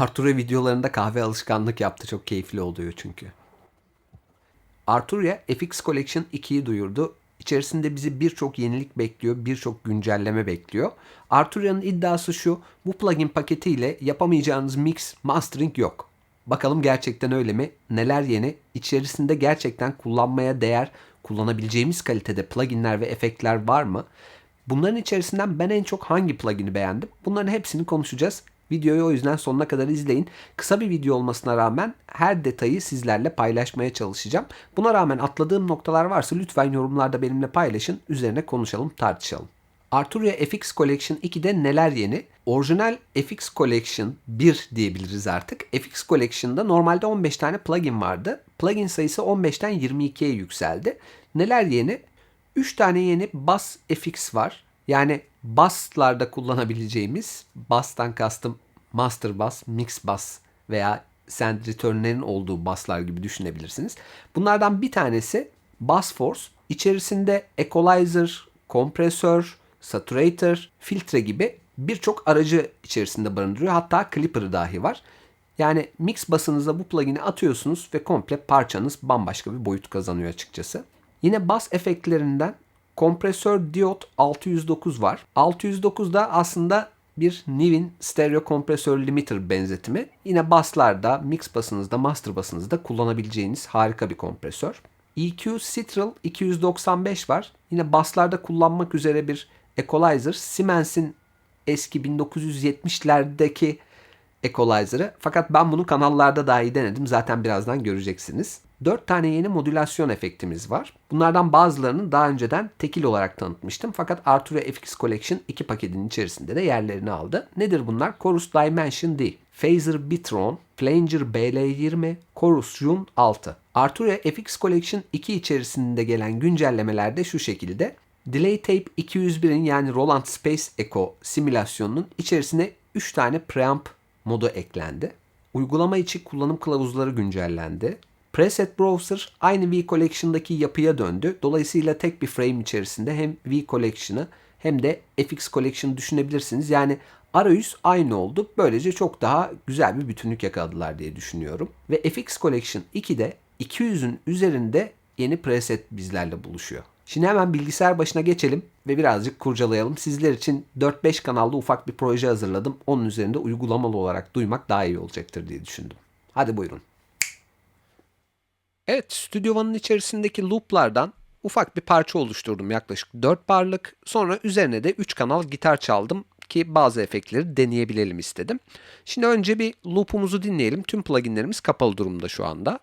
Arturo videolarında kahve alışkanlık yaptı. Çok keyifli oluyor çünkü. Arturia FX Collection 2'yi duyurdu. İçerisinde bizi birçok yenilik bekliyor, birçok güncelleme bekliyor. Arturia'nın iddiası şu, bu plugin paketiyle yapamayacağınız mix, mastering yok. Bakalım gerçekten öyle mi? Neler yeni? İçerisinde gerçekten kullanmaya değer, kullanabileceğimiz kalitede pluginler ve efektler var mı? Bunların içerisinden ben en çok hangi plugin'i beğendim? Bunların hepsini konuşacağız. Videoyu o yüzden sonuna kadar izleyin. Kısa bir video olmasına rağmen her detayı sizlerle paylaşmaya çalışacağım. Buna rağmen atladığım noktalar varsa lütfen yorumlarda benimle paylaşın. Üzerine konuşalım, tartışalım. Arturia FX Collection 2'de neler yeni? Orijinal FX Collection 1 diyebiliriz artık. FX Collection'da normalde 15 tane plugin vardı. Plugin sayısı 15'ten 22'ye yükseldi. Neler yeni? 3 tane yeni Bass FX var. Yani basslarda kullanabileceğimiz, bass'tan kastım master bass, mix bass veya send return'lerin olduğu basslar gibi düşünebilirsiniz. Bunlardan bir tanesi Bass Force. İçerisinde equalizer, kompresör, saturator, filtre gibi birçok aracı içerisinde barındırıyor. Hatta clipper'ı dahi var. Yani mix basınıza bu plugin'i atıyorsunuz ve komple parçanız bambaşka bir boyut kazanıyor açıkçası. Yine bas efektlerinden kompresör diyot 609 var. 609 da aslında bir Nivin stereo kompresör limiter benzetimi. Yine basslarda, mix basınızda, master basınızda kullanabileceğiniz harika bir kompresör. EQ Citral 295 var. Yine basslarda kullanmak üzere bir equalizer. Siemens'in eski 1970'lerdeki equalizer'ı. Fakat ben bunu kanallarda dahi denedim. Zaten birazdan göreceksiniz. 4 tane yeni modülasyon efektimiz var. Bunlardan bazılarını daha önceden tekil olarak tanıtmıştım. Fakat Arturia FX Collection 2 paketinin içerisinde de yerlerini aldı. Nedir bunlar? Chorus Dimension D, Phaser Bitron, Flanger BL20, Chorus June 6. Arturia FX Collection 2 içerisinde gelen güncellemeler de şu şekilde. Delay Tape 201'in yani Roland Space Echo simülasyonunun içerisine 3 tane preamp modu eklendi. Uygulama içi kullanım kılavuzları güncellendi. Preset Browser aynı V Collection'daki yapıya döndü. Dolayısıyla tek bir frame içerisinde hem V Collection'ı hem de FX Collection'ı düşünebilirsiniz. Yani arayüz aynı oldu. Böylece çok daha güzel bir bütünlük yakaladılar diye düşünüyorum. Ve FX Collection 2'de 200'ün üzerinde yeni preset bizlerle buluşuyor. Şimdi hemen bilgisayar başına geçelim ve birazcık kurcalayalım. Sizler için 4-5 kanalda ufak bir proje hazırladım. Onun üzerinde uygulamalı olarak duymak daha iyi olacaktır diye düşündüm. Hadi buyurun. Evet, Studio One'ın içerisindeki looplardan ufak bir parça oluşturdum yaklaşık 4 barlık. Sonra üzerine de 3 kanal gitar çaldım ki bazı efektleri deneyebilelim istedim. Şimdi önce bir loop'umuzu dinleyelim. Tüm pluginlerimiz kapalı durumda şu anda.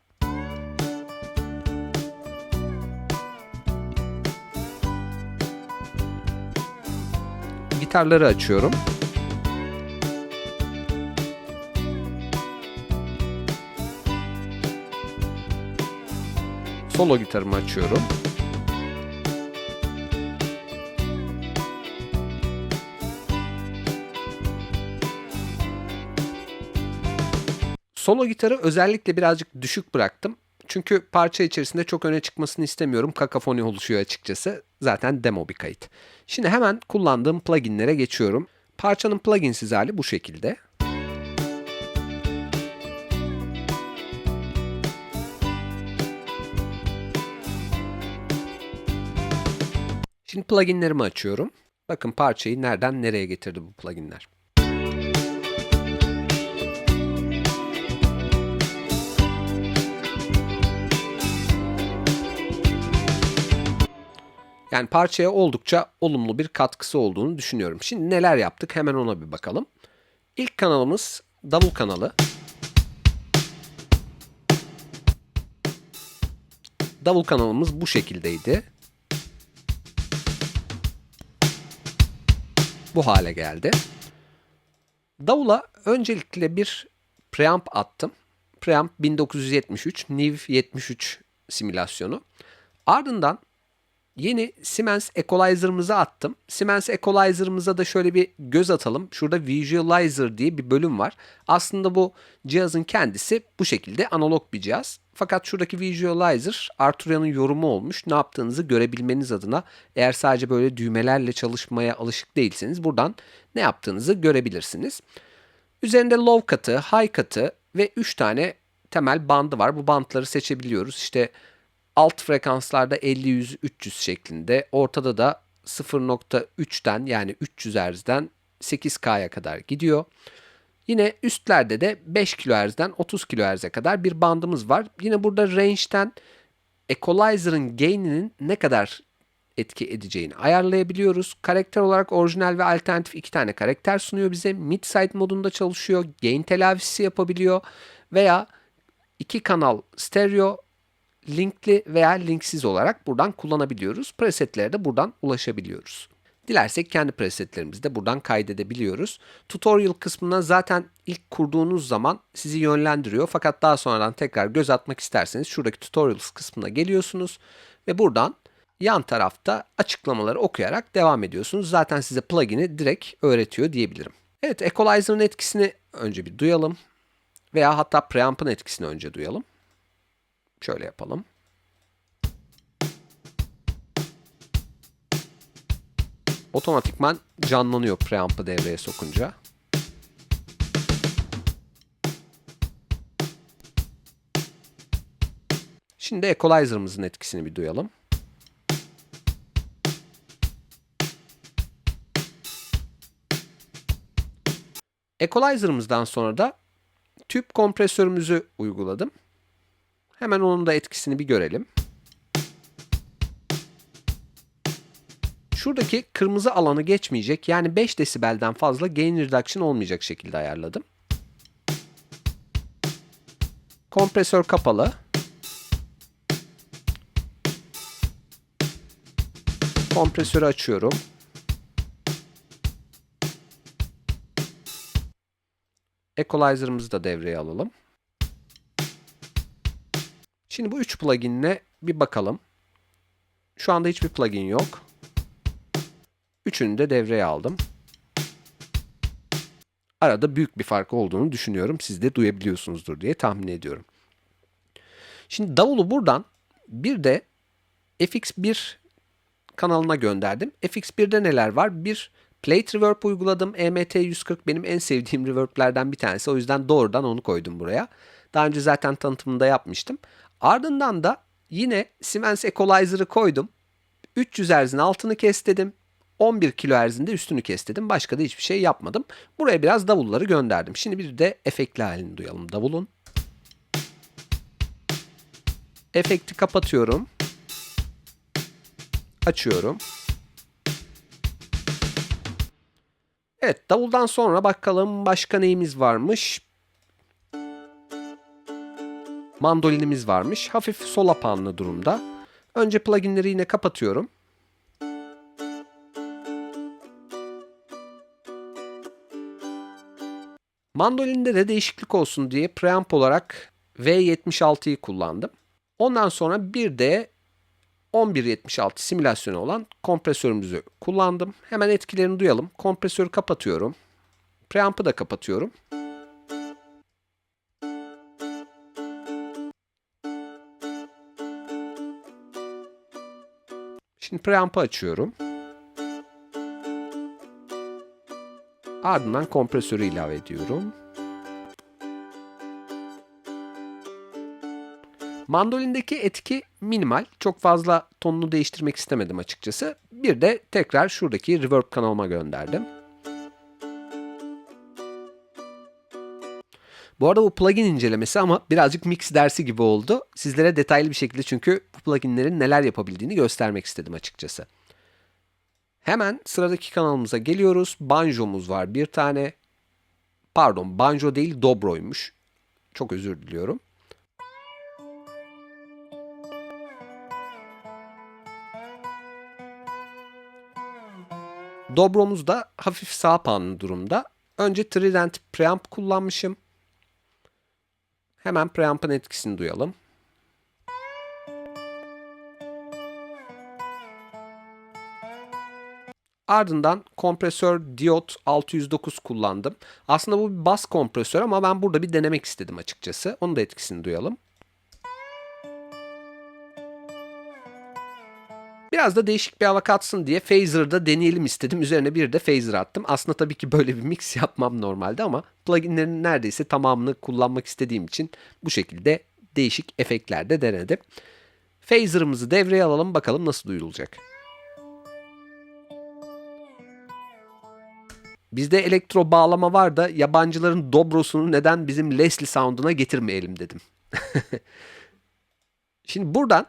Gitarları açıyorum. Solo gitarımı açıyorum. Solo gitarı özellikle birazcık düşük bıraktım. Çünkü parça içerisinde çok öne çıkmasını istemiyorum. Kakafoni oluşuyor açıkçası. Zaten demo bir kayıt. Şimdi hemen kullandığım pluginlere geçiyorum. Parçanın pluginsiz hali bu şekilde. Şimdi pluginlerimi açıyorum. Bakın parçayı nereden nereye getirdi bu pluginler. Yani parçaya oldukça olumlu bir katkısı olduğunu düşünüyorum. Şimdi neler yaptık hemen ona bir bakalım. İlk kanalımız davul kanalı. Davul kanalımız bu şekildeydi. Bu hale geldi. Davula öncelikle bir preamp attım. Preamp 1973, NIV 73 simülasyonu. Ardından Yeni Siemens Equalizer'ımızı attım. Siemens Equalizer'ımıza da şöyle bir göz atalım. Şurada Visualizer diye bir bölüm var. Aslında bu cihazın kendisi bu şekilde analog bir cihaz. Fakat şuradaki Visualizer Arturia'nın yorumu olmuş. Ne yaptığınızı görebilmeniz adına eğer sadece böyle düğmelerle çalışmaya alışık değilseniz buradan ne yaptığınızı görebilirsiniz. Üzerinde low cut'ı, high cut'ı ve 3 tane temel bandı var. Bu bantları seçebiliyoruz. İşte alt frekanslarda 50, 100, 300 şeklinde. Ortada da 0.3'ten yani 300 Hz'den 8K'ya kadar gidiyor. Yine üstlerde de 5 kHz'den 30 kHz'e kadar bir bandımız var. Yine burada range'den equalizer'ın gain'inin ne kadar etki edeceğini ayarlayabiliyoruz. Karakter olarak orijinal ve alternatif iki tane karakter sunuyor bize. Mid-side modunda çalışıyor. Gain telafisi yapabiliyor. Veya iki kanal stereo linkli veya linksiz olarak buradan kullanabiliyoruz. Presetlere de buradan ulaşabiliyoruz. Dilersek kendi presetlerimizi de buradan kaydedebiliyoruz. Tutorial kısmına zaten ilk kurduğunuz zaman sizi yönlendiriyor. Fakat daha sonradan tekrar göz atmak isterseniz şuradaki tutorials kısmına geliyorsunuz ve buradan yan tarafta açıklamaları okuyarak devam ediyorsunuz. Zaten size plugin'i direkt öğretiyor diyebilirim. Evet, Equalizer'ın etkisini önce bir duyalım. Veya hatta preamp'ın etkisini önce duyalım. Şöyle yapalım. Otomatikman canlanıyor preamp'ı devreye sokunca. Şimdi equalizer'ımızın etkisini bir duyalım. Equalizer'ımızdan sonra da tüp kompresörümüzü uyguladım. Hemen onun da etkisini bir görelim. Şuradaki kırmızı alanı geçmeyecek yani 5 desibelden fazla gain reduction olmayacak şekilde ayarladım. Kompresör kapalı. Kompresörü açıyorum. Equalizer'ımızı da devreye alalım. Şimdi bu üç plugin'le bir bakalım. Şu anda hiçbir plugin yok. Üçünü de devreye aldım. Arada büyük bir fark olduğunu düşünüyorum. Siz de duyabiliyorsunuzdur diye tahmin ediyorum. Şimdi davulu buradan bir de FX1 kanalına gönderdim. FX1'de neler var? Bir Plate Reverb uyguladım. E EMT140 benim en sevdiğim reverb'lerden bir tanesi. O yüzden doğrudan onu koydum buraya. Daha önce zaten tanıtımında yapmıştım. Ardından da yine Siemens Equalizer'ı koydum. 300 Hz'in altını kes dedim. 11 kHz'in de üstünü kes dedim. Başka da hiçbir şey yapmadım. Buraya biraz davulları gönderdim. Şimdi bir de efektli halini duyalım davulun. Efekti kapatıyorum. Açıyorum. Evet davuldan sonra bakalım başka neyimiz varmış. Mandolinimiz varmış. Hafif sola panlı durumda. Önce pluginleri yine kapatıyorum. Mandolinde de değişiklik olsun diye preamp olarak V76'yı kullandım. Ondan sonra bir de 1176 simülasyonu olan kompresörümüzü kullandım. Hemen etkilerini duyalım. Kompresörü kapatıyorum. Preamp'ı da kapatıyorum. Şimdi preamp'ı açıyorum. Ardından kompresörü ilave ediyorum. Mandolindeki etki minimal. Çok fazla tonunu değiştirmek istemedim açıkçası. Bir de tekrar şuradaki reverb kanalıma gönderdim. Bu arada bu plugin incelemesi ama birazcık mix dersi gibi oldu. Sizlere detaylı bir şekilde çünkü bu pluginlerin neler yapabildiğini göstermek istedim açıkçası. Hemen sıradaki kanalımıza geliyoruz. Banjo'muz var bir tane. Pardon banjo değil dobroymuş. Çok özür diliyorum. Dobromuz da hafif sağ panlı durumda. Önce Trident preamp kullanmışım. Hemen preamp'ın etkisini duyalım. Ardından kompresör Diode 609 kullandım. Aslında bu bir bas kompresör ama ben burada bir denemek istedim açıkçası. Onun da etkisini duyalım. Biraz da değişik bir hava katsın diye Phaser'da deneyelim istedim. Üzerine bir de Phaser attım. Aslında tabii ki böyle bir mix yapmam normalde ama pluginlerin neredeyse tamamını kullanmak istediğim için bu şekilde değişik efektler de denedim. Phaser'ımızı devreye alalım bakalım nasıl duyulacak. Bizde elektro bağlama var da yabancıların dobrosunu neden bizim Leslie Sound'una getirmeyelim dedim. Şimdi buradan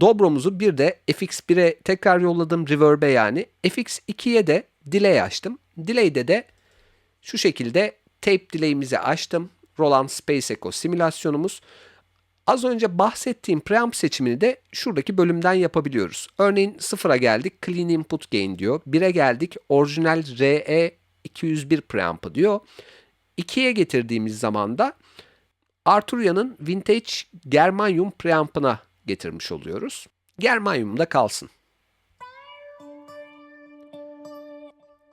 Dobromuzu bir de FX1'e tekrar yolladım reverb'e yani. FX2'ye de delay açtım. Delay'de de şu şekilde tape delay'imizi açtım. Roland Space Echo simülasyonumuz. Az önce bahsettiğim preamp seçimini de şuradaki bölümden yapabiliyoruz. Örneğin 0'a geldik clean input gain diyor. 1'e geldik orijinal RE 201 preamp'ı diyor. 2'ye getirdiğimiz zaman da Arturia'nın vintage germanium preamp'ına getirmiş oluyoruz. Germanium'da kalsın.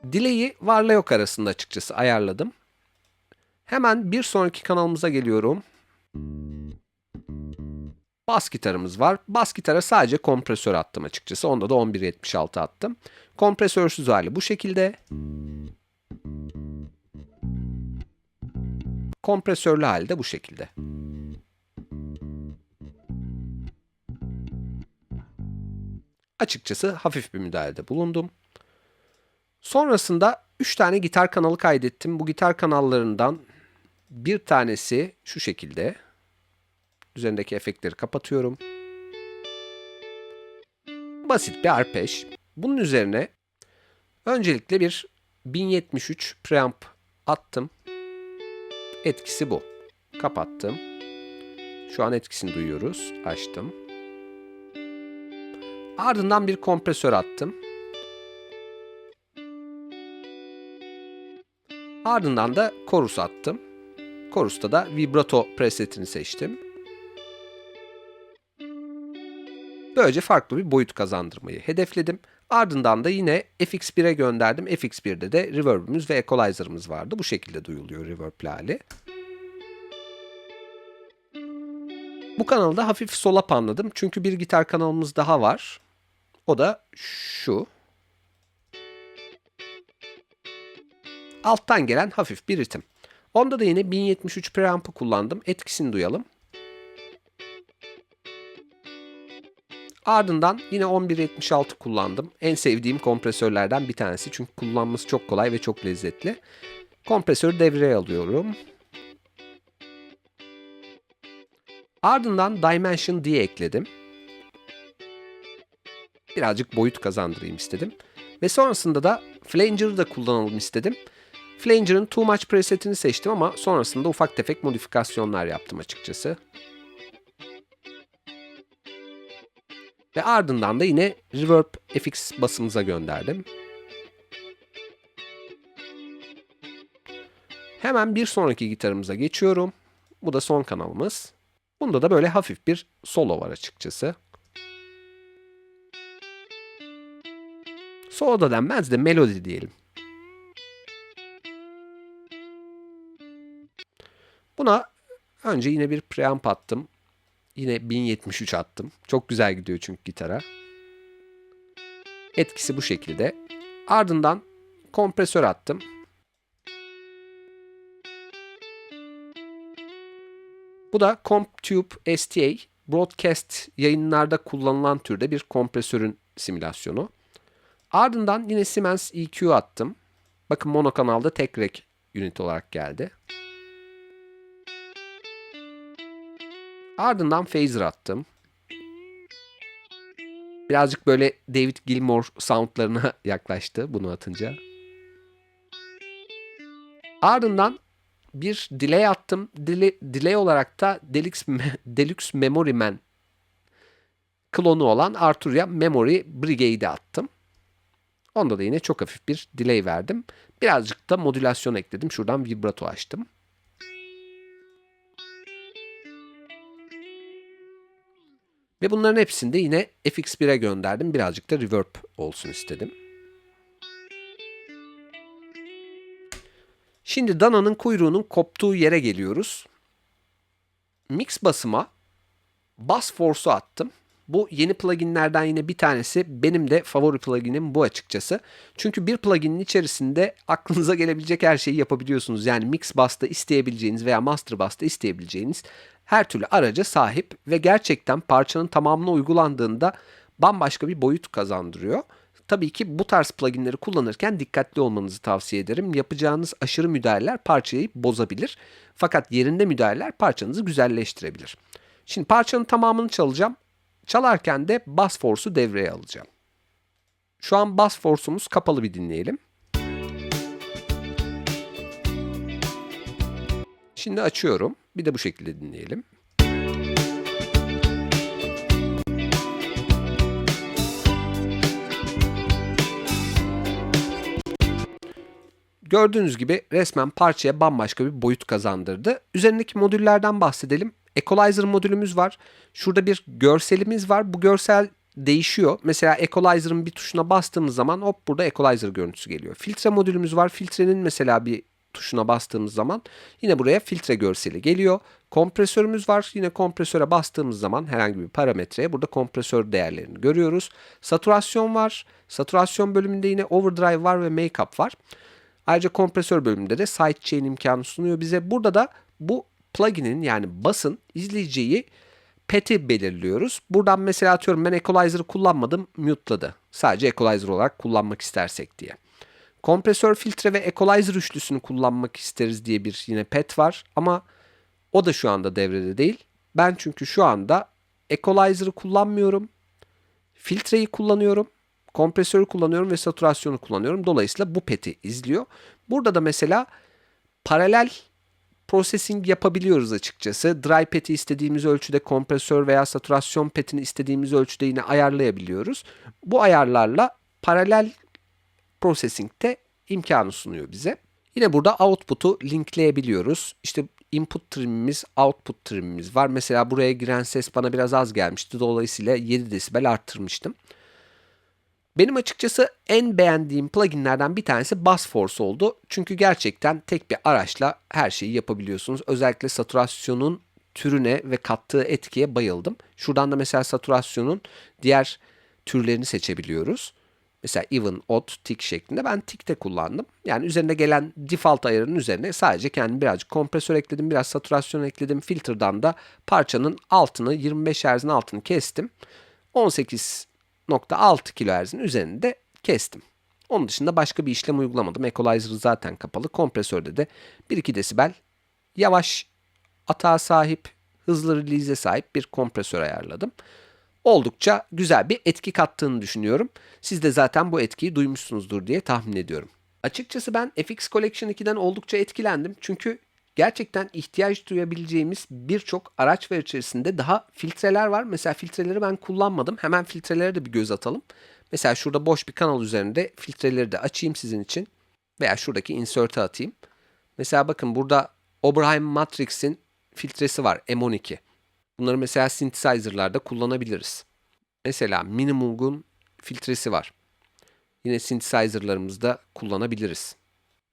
Delay'i varla yok arasında açıkçası ayarladım. Hemen bir sonraki kanalımıza geliyorum. Bas gitarımız var. Bas gitara sadece kompresör attım açıkçası. Onda da 1176 attım. Kompresörsüz hali bu şekilde. Kompresörlü hali de bu şekilde. Açıkçası hafif bir müdahalede bulundum. Sonrasında 3 tane gitar kanalı kaydettim. Bu gitar kanallarından bir tanesi şu şekilde. Üzerindeki efektleri kapatıyorum. Basit bir arpej. Bunun üzerine öncelikle bir 1073 preamp attım. Etkisi bu. Kapattım. Şu an etkisini duyuyoruz. Açtım. Ardından bir kompresör attım. Ardından da chorus attım. Chorus'ta da vibrato presetini seçtim. Böylece farklı bir boyut kazandırmayı hedefledim. Ardından da yine FX1'e gönderdim. FX1'de de reverb'ümüz ve equalizer'ımız vardı. Bu şekilde duyuluyor reverb hali. Bu kanalda hafif sola panladım. Çünkü bir gitar kanalımız daha var. O da şu. Alttan gelen hafif bir ritim. Onda da yine 1073 preamp'ı kullandım. Etkisini duyalım. Ardından yine 1176 kullandım. En sevdiğim kompresörlerden bir tanesi. Çünkü kullanması çok kolay ve çok lezzetli. Kompresörü devreye alıyorum. Ardından Dimension D ekledim. Birazcık boyut kazandırayım istedim. Ve sonrasında da Flanger'ı da kullanalım istedim. Flanger'ın Too Much presetini seçtim ama sonrasında ufak tefek modifikasyonlar yaptım açıkçası. Ve ardından da yine Reverb FX basımıza gönderdim. Hemen bir sonraki gitarımıza geçiyorum. Bu da son kanalımız. Bunda da böyle hafif bir solo var açıkçası. Solo da denmez de melodi diyelim. Buna önce yine bir preamp attım. Yine 1073 attım. Çok güzel gidiyor çünkü gitara. Etkisi bu şekilde. Ardından kompresör attım. Bu da CompTube STA broadcast yayınlarda kullanılan türde bir kompresörün simülasyonu. Ardından yine Siemens EQ attım. Bakın mono kanalda tek rek unit olarak geldi. Ardından phaser attım. Birazcık böyle David Gilmour soundlarına yaklaştı bunu atınca. Ardından bir delay attım. Delay, delay olarak da Deluxe, Deluxe Memory Man klonu olan Arturia Memory Brigade'e attım. Onda da yine çok hafif bir delay verdim. Birazcık da modülasyon ekledim. Şuradan vibrato açtım. Ve bunların hepsini de yine FX1'e gönderdim. Birazcık da reverb olsun istedim. Şimdi dananın kuyruğunun koptuğu yere geliyoruz. Mix basıma bas force'u attım. Bu yeni pluginlerden yine bir tanesi benim de favori pluginim bu açıkçası. Çünkü bir pluginin içerisinde aklınıza gelebilecek her şeyi yapabiliyorsunuz. Yani mix bus'ta isteyebileceğiniz veya master bus'ta isteyebileceğiniz her türlü araca sahip ve gerçekten parçanın tamamına uygulandığında bambaşka bir boyut kazandırıyor. Tabii ki bu tarz pluginleri kullanırken dikkatli olmanızı tavsiye ederim. Yapacağınız aşırı müdahaleler parçayı bozabilir. Fakat yerinde müdahaleler parçanızı güzelleştirebilir. Şimdi parçanın tamamını çalacağım. Çalarken de bass force'u devreye alacağım. Şu an bass force'umuz kapalı bir dinleyelim. Şimdi açıyorum. Bir de bu şekilde dinleyelim. Gördüğünüz gibi resmen parçaya bambaşka bir boyut kazandırdı. Üzerindeki modüllerden bahsedelim. Equalizer modülümüz var. Şurada bir görselimiz var. Bu görsel değişiyor. Mesela Equalizer'ın bir tuşuna bastığımız zaman hop burada Equalizer görüntüsü geliyor. Filtre modülümüz var. Filtrenin mesela bir tuşuna bastığımız zaman yine buraya filtre görseli geliyor. Kompresörümüz var. Yine kompresöre bastığımız zaman herhangi bir parametreye burada kompresör değerlerini görüyoruz. Saturasyon var. Saturasyon bölümünde yine overdrive var ve makeup var. Ayrıca kompresör bölümünde de sidechain imkanı sunuyor bize. Burada da bu plugin'in yani basın izleyeceği pet'i belirliyoruz. Buradan mesela atıyorum ben equalizer'ı kullanmadım, mute'ladı. Sadece equalizer olarak kullanmak istersek diye. Kompresör filtre ve equalizer üçlüsünü kullanmak isteriz diye bir yine pet var ama o da şu anda devrede değil. Ben çünkü şu anda equalizer'ı kullanmıyorum. Filtreyi kullanıyorum. Kompresörü kullanıyorum ve saturasyonu kullanıyorum. Dolayısıyla bu pet'i izliyor. Burada da mesela paralel processing yapabiliyoruz açıkçası. Dry pet'i istediğimiz ölçüde kompresör veya saturasyon petini istediğimiz ölçüde yine ayarlayabiliyoruz. Bu ayarlarla paralel processing'te imkanı sunuyor bize. Yine burada output'u linkleyebiliyoruz. İşte input trimimiz, output trimimiz var. Mesela buraya giren ses bana biraz az gelmişti. Dolayısıyla 7 desibel arttırmıştım. Benim açıkçası en beğendiğim pluginlerden bir tanesi Bass Force oldu. Çünkü gerçekten tek bir araçla her şeyi yapabiliyorsunuz. Özellikle saturasyonun türüne ve kattığı etkiye bayıldım. Şuradan da mesela saturasyonun diğer türlerini seçebiliyoruz. Mesela even, odd, tick şeklinde ben tick'te kullandım. Yani üzerine gelen default ayarının üzerine sadece kendim birazcık kompresör ekledim, biraz saturasyon ekledim. Filter'dan da parçanın altını 25 Hz'in altını kestim. 18 0.6 kHz'in üzerinde kestim. Onun dışında başka bir işlem uygulamadım. Equalizer zaten kapalı. Kompresörde de 1-2 desibel yavaş atağa sahip, hızlı release'e sahip bir kompresör ayarladım. Oldukça güzel bir etki kattığını düşünüyorum. Siz de zaten bu etkiyi duymuşsunuzdur diye tahmin ediyorum. Açıkçası ben FX Collection 2'den oldukça etkilendim. Çünkü gerçekten ihtiyaç duyabileceğimiz birçok araç var içerisinde daha filtreler var. Mesela filtreleri ben kullanmadım. Hemen filtrelere de bir göz atalım. Mesela şurada boş bir kanal üzerinde filtreleri de açayım sizin için. Veya şuradaki insert'e atayım. Mesela bakın burada Oberheim Matrix'in filtresi var M12. Bunları mesela synthesizer'larda kullanabiliriz. Mesela Minimum'un filtresi var. Yine synthesizer'larımızda kullanabiliriz.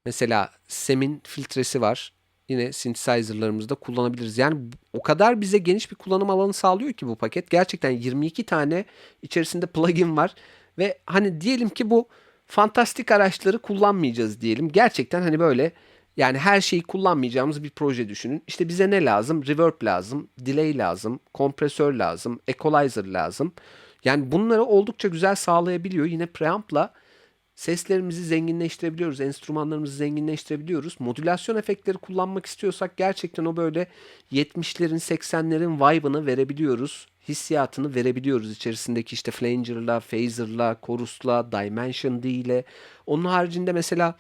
Mesela Sem'in filtresi var yine synthesizer'larımızda kullanabiliriz. Yani o kadar bize geniş bir kullanım alanı sağlıyor ki bu paket. Gerçekten 22 tane içerisinde plugin var ve hani diyelim ki bu fantastik araçları kullanmayacağız diyelim. Gerçekten hani böyle yani her şeyi kullanmayacağımız bir proje düşünün. İşte bize ne lazım? Reverb lazım, delay lazım, kompresör lazım, equalizer lazım. Yani bunları oldukça güzel sağlayabiliyor. Yine preamp'la Seslerimizi zenginleştirebiliyoruz, enstrümanlarımızı zenginleştirebiliyoruz. Modülasyon efektleri kullanmak istiyorsak gerçekten o böyle 70'lerin 80'lerin vibe'ını verebiliyoruz. Hissiyatını verebiliyoruz içerisindeki işte flanger'la, phaser'la, chorus'la, dimension D ile. Onun haricinde mesela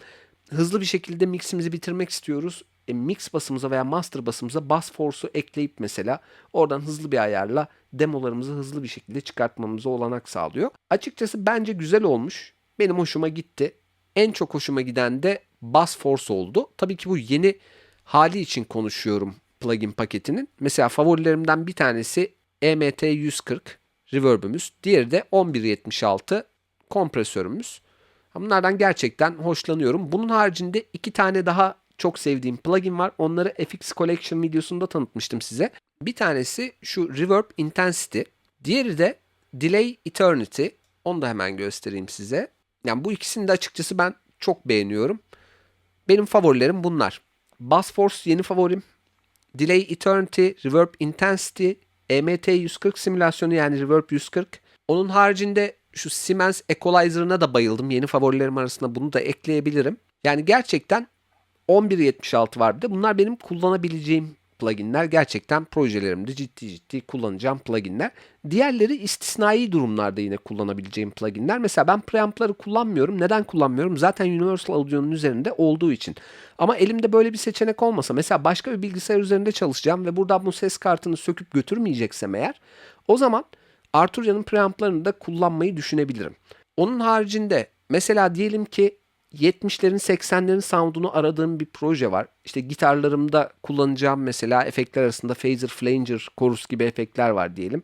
hızlı bir şekilde miximizi bitirmek istiyoruz. E, mix basımıza veya master basımıza bass force'u ekleyip mesela oradan hızlı bir ayarla demolarımızı hızlı bir şekilde çıkartmamıza olanak sağlıyor. Açıkçası bence güzel olmuş. Benim hoşuma gitti. En çok hoşuma giden de Bass Force oldu. Tabii ki bu yeni hali için konuşuyorum plugin paketinin. Mesela favorilerimden bir tanesi EMT 140 reverb'ümüz. Diğeri de 1176 kompresörümüz. Bunlardan gerçekten hoşlanıyorum. Bunun haricinde iki tane daha çok sevdiğim plugin var. Onları FX Collection videosunda tanıtmıştım size. Bir tanesi şu Reverb Intensity. Diğeri de Delay Eternity. Onu da hemen göstereyim size. Yani bu ikisini de açıkçası ben çok beğeniyorum. Benim favorilerim bunlar. Bass Force yeni favorim. Delay Eternity, Reverb Intensity, EMT 140 simülasyonu yani Reverb 140. Onun haricinde şu Siemens Equalizer'ına da bayıldım. Yeni favorilerim arasında bunu da ekleyebilirim. Yani gerçekten 1176 var bir de. Bunlar benim kullanabileceğim pluginler. Gerçekten projelerimde ciddi ciddi kullanacağım pluginler. Diğerleri istisnai durumlarda yine kullanabileceğim pluginler. Mesela ben preamp'ları kullanmıyorum. Neden kullanmıyorum? Zaten Universal Audio'nun üzerinde olduğu için. Ama elimde böyle bir seçenek olmasa mesela başka bir bilgisayar üzerinde çalışacağım ve buradan bu ses kartını söküp götürmeyeceksem eğer o zaman Arturia'nın preamp'larını da kullanmayı düşünebilirim. Onun haricinde mesela diyelim ki 70'lerin 80'lerin sound'unu aradığım bir proje var. İşte gitarlarımda kullanacağım mesela efektler arasında phaser, flanger, chorus gibi efektler var diyelim.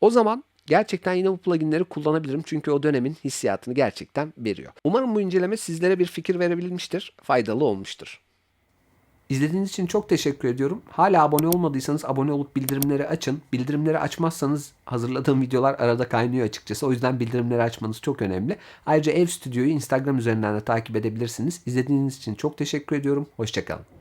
O zaman gerçekten yine bu pluginleri kullanabilirim çünkü o dönemin hissiyatını gerçekten veriyor. Umarım bu inceleme sizlere bir fikir verebilmiştir, faydalı olmuştur. İzlediğiniz için çok teşekkür ediyorum. Hala abone olmadıysanız abone olup bildirimleri açın. Bildirimleri açmazsanız hazırladığım videolar arada kaynıyor açıkçası. O yüzden bildirimleri açmanız çok önemli. Ayrıca Ev Stüdyo'yu Instagram üzerinden de takip edebilirsiniz. İzlediğiniz için çok teşekkür ediyorum. Hoşçakalın.